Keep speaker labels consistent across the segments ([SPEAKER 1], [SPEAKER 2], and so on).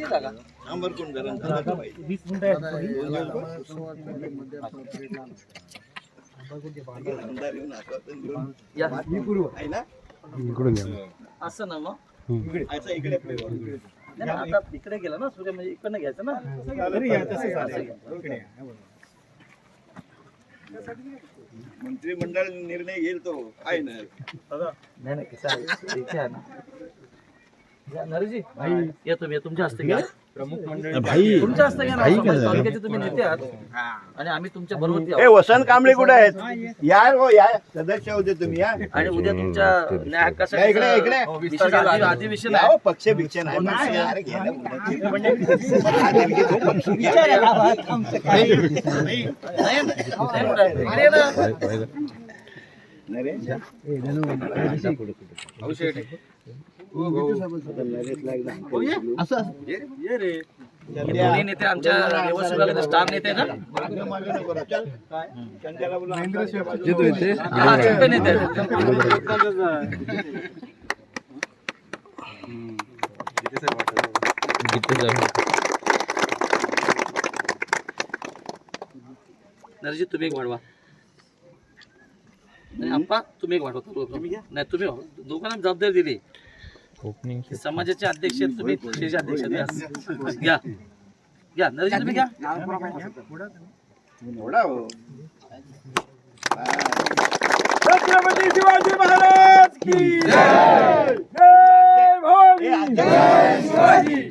[SPEAKER 1] ती जागा
[SPEAKER 2] आंबरकुंड धरण झालं पाहिजे. आमदार येऊन आश्वासन देऊन
[SPEAKER 1] या.
[SPEAKER 2] आहे ना?
[SPEAKER 1] असं ना मग?
[SPEAKER 2] इकडे.
[SPEAKER 1] नाही, नाही, आता इकडे गेला ना सूर्य म्हणजे इकडनं घ्यायचं ना? असं घ्या.
[SPEAKER 2] मंत्रिमंडळ निर्णय घेईल तो. आहे ना
[SPEAKER 1] नाही नाही इथे आहे ना. नरेशजी या तुम्ही या, तुमच्या हस्ते घ्या तुमच्या हस्ते घ्या ना समाज तालुक्याचे तुम्ही नेते आहात आणि आम्ही तुमच्या बरोबर
[SPEAKER 2] हे वसंत कांबळे कुठे आहेत या हो या सदस्य होते तुम्ही या
[SPEAKER 1] आणि उद्या तुमच्या न्याय
[SPEAKER 2] या
[SPEAKER 1] हक्कासाठी
[SPEAKER 2] इकडे इकडे
[SPEAKER 1] विशेष अधि- अधिवेशन
[SPEAKER 2] या
[SPEAKER 1] आहे
[SPEAKER 2] हो, पक्ष भिक्ष नाही यार घ्यायला. हा, नेमकी तो पक्ष घ्या.
[SPEAKER 1] ना.
[SPEAKER 2] नरेश
[SPEAKER 1] दोन्ही नेते आमच्या व्यवस्थित विभागाचे स्टार नेते ना. हा, नेते नरजी तुम्ही एक वाढवा. नाही आप्पा तुम्ही एक वाढवा. नाही तुम्ही वाढवा. दोघांना जबाबदारी दिली. समाजाचे अध्यक्ष आहेत तुम्ही पक्षाचे अध्यक्ष आहेत. घ्या घ्या नरजी तुम्ही. घ्या
[SPEAKER 2] हो.
[SPEAKER 3] छत्रपती शिवाजी महाराज की जय. जय भवानी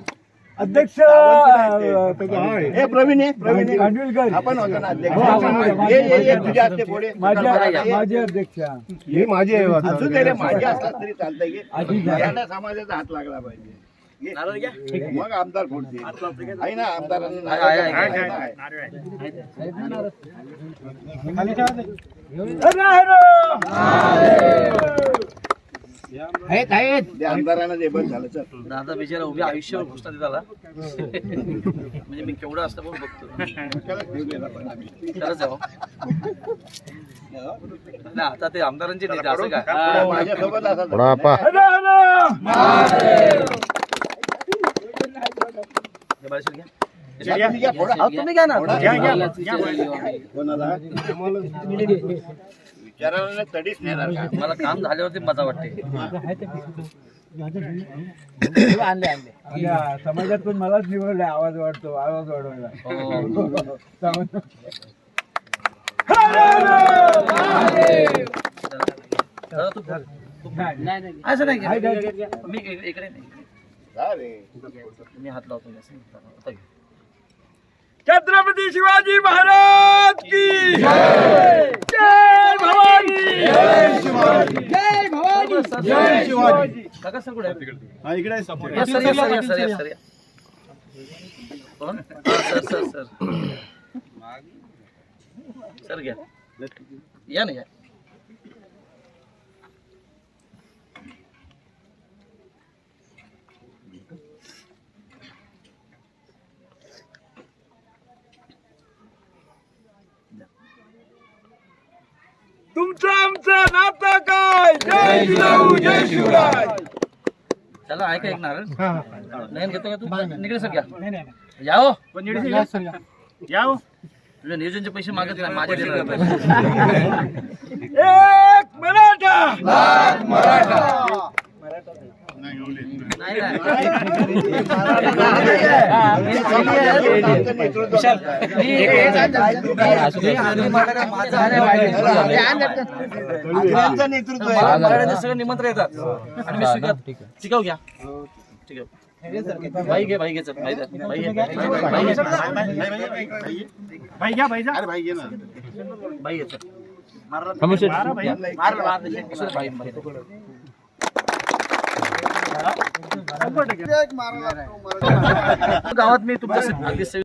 [SPEAKER 3] अध्यक्ष
[SPEAKER 2] हे प्रवीण आहे प्रवीण आहे.
[SPEAKER 3] खांडविलकर
[SPEAKER 2] आपण होतो ना अध्यक्ष.
[SPEAKER 3] हो.
[SPEAKER 2] ये ये ये तुझ्या पुढे
[SPEAKER 3] माझे माझे अध्यक्ष. हे माझे
[SPEAKER 2] असू दे रे माझे असतात तरी चालतंय की. मराठा समाजाचा हात लागला पाहिजे. मग आमदार फोडतील. आहे ना आमदारांना
[SPEAKER 1] आहे, आहे, आहे,
[SPEAKER 2] आहे. ते आमदारांना दे बस झालं चल.
[SPEAKER 1] दादा बिचारा उभ्या आयुष्यावर देत आला म्हणजे मी केवढं असतं पण बघतो. खरंच आहे हो. नाही आता ते आमदारांचे नेते असं काय?
[SPEAKER 2] पुढे माझ्यासोबत असा
[SPEAKER 1] हे बाजूला घ्या.
[SPEAKER 2] तुम्ही घ्या,
[SPEAKER 1] ना.
[SPEAKER 2] कोणाला? नाही, तडीच नेणार का?
[SPEAKER 1] मला काम झाल्यावरती मजा वाटते.
[SPEAKER 3] समाजातून मलाच निवडलाय आवाज वाढतो आवाज वाढवायला.
[SPEAKER 1] हो. दादा, तू- तू- असं नाही. मी इकडे नाही. हात लावतो.
[SPEAKER 3] छत्रपती शिवाजी महाराज की जय जय भवानी जय भवानी जय शिवाजी.
[SPEAKER 1] काका सर कुठे आहे? या सर या सर या सर या सर या. कोण? हा, सर सर सर. सर घ्या. या ना या.
[SPEAKER 3] तुमचं आमचं नातं काय जय जिजाऊ जय शिवराय.
[SPEAKER 1] चला ऐका एक नारळ. नयन घेतो का तू? निकडे सर घ्या. या हो.
[SPEAKER 3] या
[SPEAKER 1] तुझ्या नियोजनचे पैसे मागत नाही माझे देणार पैसे.
[SPEAKER 3] एक मराठा.
[SPEAKER 2] आमचं नेतृत्व
[SPEAKER 1] सगळे निमंत्रण येतात आणि मी स्वीकार शिकाव घ्या ठीक आहे भाई घे भाई घे चल भाई. भाई घे भाई घे
[SPEAKER 3] भाई घ्या भाई जा
[SPEAKER 1] भाई घे चल मार मार दे. असू दे, भाई भाई. गावात मी तुमच्या